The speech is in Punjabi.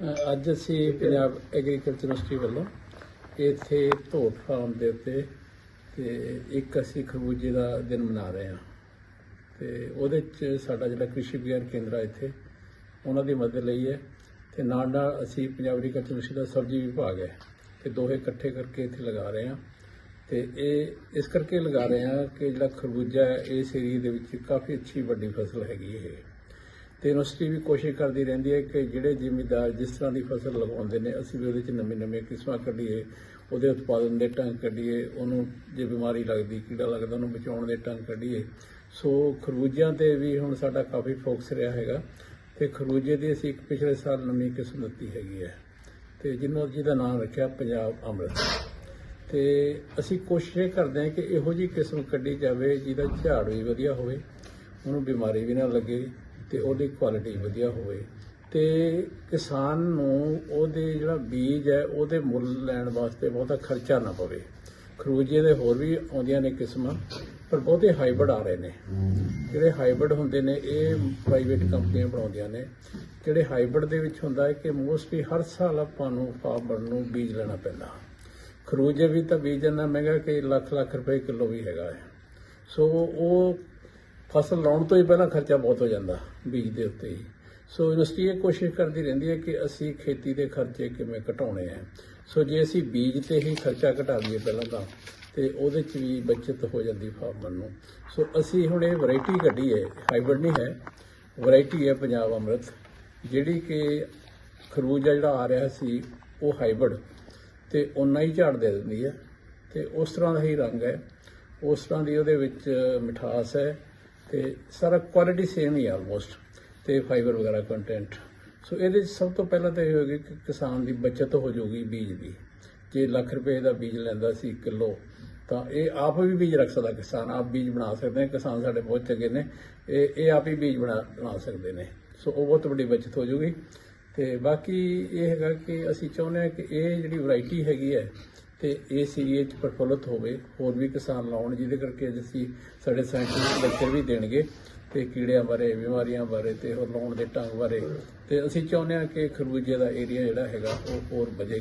ਅੱਜ ਅਸੀਂ ਪੰਜਾਬ ਐਗਰੀਕਲਚਰ ਯੂਨੀਵਰਸਿਟੀ ਵੱਲੋਂ ਇੱਥੇ ਧੋਟ ਫਾਰਮ ਦੇ ਉੱਤੇ ਤੇ ਇੱਕ ਅਸੀਂ ਖਰਬੂਜੇ ਦਾ ਦਿਨ ਮਨਾ ਰਹੇ ਹਾਂ। ਤੇ ਉਹਦੇ ਚ ਸਾਡਾ ਜਿਹੜਾ ਕ੍ਰਿਸ਼ੀ ਵਿਗਿਆਨ ਕੇਂਦਰ ਆ ਇੱਥੇ, ਉਹਨਾਂ ਦੀ ਮਦਦ ਲਈ ਹੈ ਤੇ ਨਾਲ ਨਾਲ ਅਸੀਂ ਪੰਜਾਬ ਐਗਰੀਕਲਚਰ ਯੂਨੀਵਰਸਿਟੀ ਦਾ ਸਬਜ਼ੀ ਵਿਭਾਗ ਹੈ ਤੇ ਦੋਹੇ ਇਕੱਠੇ ਕਰਕੇ ਇੱਥੇ ਲਗਾ ਰਹੇ ਹਾਂ। ਤੇ ਇਹ ਇਸ ਕਰਕੇ ਲਗਾ ਰਹੇ ਹਾਂ ਕਿ ਜਿਹੜਾ ਖਰਬੂਜਾ ਹੈ ਇਸ ਏਰੀਏ ਦੇ ਵਿੱਚ ਕਾਫੀ ਅੱਛੀ ਵੱਡੀ ਫਸਲ ਹੈਗੀ ਇਹ ਤੇ ਯੂਨੀਵਰਸਿਟੀ ਵੀ ਕੋਸ਼ਿਸ਼ ਕਰਦੀ ਰਹਿੰਦੀ ਹੈ ਕਿ ਜਿਹੜੇ ਜ਼ਿਮੀਦਾਰ ਜਿਸ ਤਰ੍ਹਾਂ ਦੀ ਫਸਲ ਲਗਾਉਂਦੇ ਨੇ, ਅਸੀਂ ਵੀ ਉਹਦੇ 'ਚ ਨਵੀਂ ਨਵੀਂ ਕਿਸਮਾਂ ਕੱਢੀਏ, ਉਹਦੇ ਉਤਪਾਦਨ ਦੇ ਢੰਗ ਕੱਢੀਏ, ਉਹਨੂੰ ਜੇ ਬਿਮਾਰੀ ਲੱਗਦੀ, ਕੀੜਾ ਲੱਗਦਾ, ਉਹਨੂੰ ਬਚਾਉਣ ਦੇ ਢੰਗ ਕੱਢੀਏ। ਸੋ ਖਰਬੂਜਿਆਂ ਤੇ ਵੀ ਹੁਣ ਸਾਡਾ ਕਾਫੀ ਫੋਕਸ ਰਿਹਾ ਹੈਗਾ ਤੇ ਖਰਬੂਜੇ ਦੀ ਅਸੀਂ ਇੱਕ ਪਿਛਲੇ ਸਾਲ ਨਵੀਂ ਕਿਸਮ ਦਿੱਤੀ ਹੈਗੀ ਹੈ। ਤੇ ਜਿਹਨਾਂ ਜਿਹਦਾ ਨਾਮ ਰੱਖਿਆ, ਪੰਜਾਬ ਅੰਮ੍ਰਿਤ। ਤੇ ਅਸੀਂ ਕੋਸ਼ਿਸ਼ ਇਹ ਕਰਦੇ ਹਾਂ ਕਿ ਇਹੋ ਜਿਹੀ ਕਿਸਮ ਕੱਢੀ ਜਾਵੇ ਜਿਹਦਾ ਝਾੜ ਵੀ ਵਧੀਆ ਹੋਵੇ, ਉਹਨੂੰ ਬਿਮਾਰੀ ਵੀ ਨਾ ਲੱਗੇ ਤੇ ਉਹਦੀ ਕੁਆਲਿਟੀ ਵਧੀਆ ਹੋਵੇ। ਤੇ ਕਿਸਾਨ ਨੂੰ ਉਹਦੇ ਜਿਹੜਾ ਬੀਜ ਹੈ, ਉਹਦੇ ਮੁੱਲ ਲੈਣ ਵਾਸਤੇ ਬਹੁਤਾ ਖਰਚਾ ਨਾ ਪਵੇ। ਖਰੂਜੇ ਦੇ ਹੋਰ ਵੀ ਆਉਂਦੀਆਂ ਨੇ ਕਿਸਮਾਂ, ਪਰ ਬਹੁਤੇ ਹਾਈਬ੍ਰਿਡ ਆ ਰਹੇ ਨੇ। ਜਿਹੜੇ ਹਾਈਬ੍ਰਿਡ ਹੁੰਦੇ ਨੇ, ਇਹ ਪ੍ਰਾਈਵੇਟ ਕੰਪਨੀਆਂ ਬਣਾਉਂਦੀਆਂ ਨੇ। ਜਿਹੜੇ ਹਾਈਬ੍ਰਿਡ ਦੇ ਵਿੱਚ ਹੁੰਦਾ ਹੈ ਕਿ ਮੋਸਟਲੀ ਹਰ ਸਾਲ ਆਪਾਂ ਨੂੰ ਫਾਰਮਰ ਨੂੰ ਬੀਜ ਲੈਣਾ ਪੈਂਦਾ। ਖਰਬੂਜੇ ਵੀ ਤਾਂ ਬੀਜ ਇੰਨਾ ਮਹਿੰਗਾ ਕਿ ਲੱਖ ਲੱਖ ਰੁਪਏ ਕਿਲੋ ਵੀ ਹੈਗਾ ਹੈ। ਸੋ ਉਹ ਫਸਲ ਲਾਉਣ ਤੋਂ ਹੀ ਪਹਿਲਾਂ ਖਰਚਾ ਬਹੁਤ ਹੋ ਜਾਂਦਾ ਬੀਜ ਦੇ ਉੱਤੇ ਹੀ। ਸੋ ਯੂਨੀਵਰਸਿਟੀ ਇਹ ਕੋਸ਼ਿਸ਼ ਕਰਦੀ ਰਹਿੰਦੀ ਹੈ ਕਿ ਅਸੀਂ ਖੇਤੀ ਦੇ ਖਰਚੇ ਕਿਵੇਂ ਘਟਾਉਣੇ ਆ। ਸੋ ਜੇ ਅਸੀਂ ਬੀਜ ਤੇ ਹੀ ਖਰਚਾ ਘਟਾ ਦਈਏ ਪਹਿਲਾਂ ਤਾਂ, ਤੇ ਉਹਦੇ 'ਚ ਵੀ ਬਚਤ ਹੋ ਜਾਂਦੀ ਫਾਰਮਰ ਨੂੰ। ਸੋ ਅਸੀਂ ਹੁਣ ਇਹ ਵੈਰਾਈਟੀ ਕੱਢੀ ਹੈ ਹਾਈਬ੍ਰਿਡ ਨਹੀਂ ਹੈ। ਵੈਰਾਈਟੀ ਹੈ ਪੰਜਾਬ ਅੰਮ੍ਰਿਤ, ਜਿਹੜੀ ਕਿ ਖਰਬੂਜਾ ਜਿਹੜਾ ਆ ਰਿਹਾ ਸੀ, ਉਹ ਹਾਈਬ੍ਰਿਡ ਤੇ ਉਨਾ ਹੀ ਝਾੜ ਦੇ ਦਿੰਦੀ ਹੈ। ਤੇ ਉਸ ਤਰ੍ਹਾਂ ਦਾ ਹੀ ਰੰਗ ਹੈ। ਉਸ ਤਰ੍ਹਾਂ ਦੀ ਉਹਦੇ ਵਿੱਚ ਮਿਠਾਸ ਹੈ ਤੇ ਸਾਰਾ ਕੁਆਲਿਟੀ ਸੇਮ ਹੀ ਆਲਮੋਸਟ ਤੇ ਫਾਈਬਰ ਵਗੈਰਾ ਕੰਟੈਂਟ ਸੋ ਇਹਦੇ 'ਚ ਸਭ ਤੋਂ ਪਹਿਲਾਂ ਤਾਂ ਇਹ ਹੋਏਗੀ ਕਿ ਕਿਸਾਨ ਦੀ ਬਚਤ ਹੋ ਜਾਊਗੀ ਬੀਜ ਦੀ। ਜੇ ਲੱਖ ਰੁਪਏ ਦਾ ਬੀਜ ਲੈਂਦਾ ਸੀ ਕਿਲੋ, ਤਾਂ ਇਹ ਆਪ ਵੀ ਬੀਜ ਰੱਖ ਸਕਦਾ, ਕਿਸਾਨ ਆਪ ਬੀਜ ਬਣਾ ਸਕਦੇ ਨੇ, ਕਿਸਾਨ ਸਾਡੇ ਬਹੁਤ ਚੰਗੇ ਨੇ, ਇਹ ਇਹ ਆਪ ਹੀ ਬੀਜ ਬਣਾ ਬਣਾ ਸਕਦੇ ਨੇ। ਸੋ ਉਹ ਬਹੁਤ ਵੱਡੀ ਬਚਤ ਹੋ ਜੂਗੀ ਤੇ ਬਾਕੀ ਇਹ ਹੈਗਾ ਕਿ ਅਸੀਂ ਚਾਹੁੰਦੇ ਹਾਂ ਕਿ ਇਹ ਜਿਹੜੀ ਵੈਰਾਈਟੀ ਹੈਗੀ ਹੈ ਤੇ ਇਸ ਏਰੀਏ 'ਚ ਪ੍ਰਫੁੱਲਤ ਹੋਵੇ, ਹੋਰ ਵੀ ਕਿਸਾਨ ਲਾਉਣ, ਜਿਹਦੇ ਕਰਕੇ ਅੱਜ ਅਸੀਂ ਸਾਡੇ ਸਾਇੰਟਿਸਟ ਲੈਕਚਰ ਵੀ ਦੇਣਗੇ ਤੇ ਕੀੜਿਆਂ ਬਾਰੇ, ਬਿਮਾਰੀਆਂ ਬਾਰੇ ਤੇ ਹੋਰ ਲਾਉਣ ਦੇ ਢੰਗ ਬਾਰੇ। ਤੇ ਅਸੀਂ ਚਾਹੁੰਦੇ ਹਾਂ ਕਿ ਖਰਬੂਜੇ ਦਾ ਏਰੀਆ ਜਿਹੜਾ ਹੈਗਾ, ਉਹ ਹੋਰ ਵਧੇ।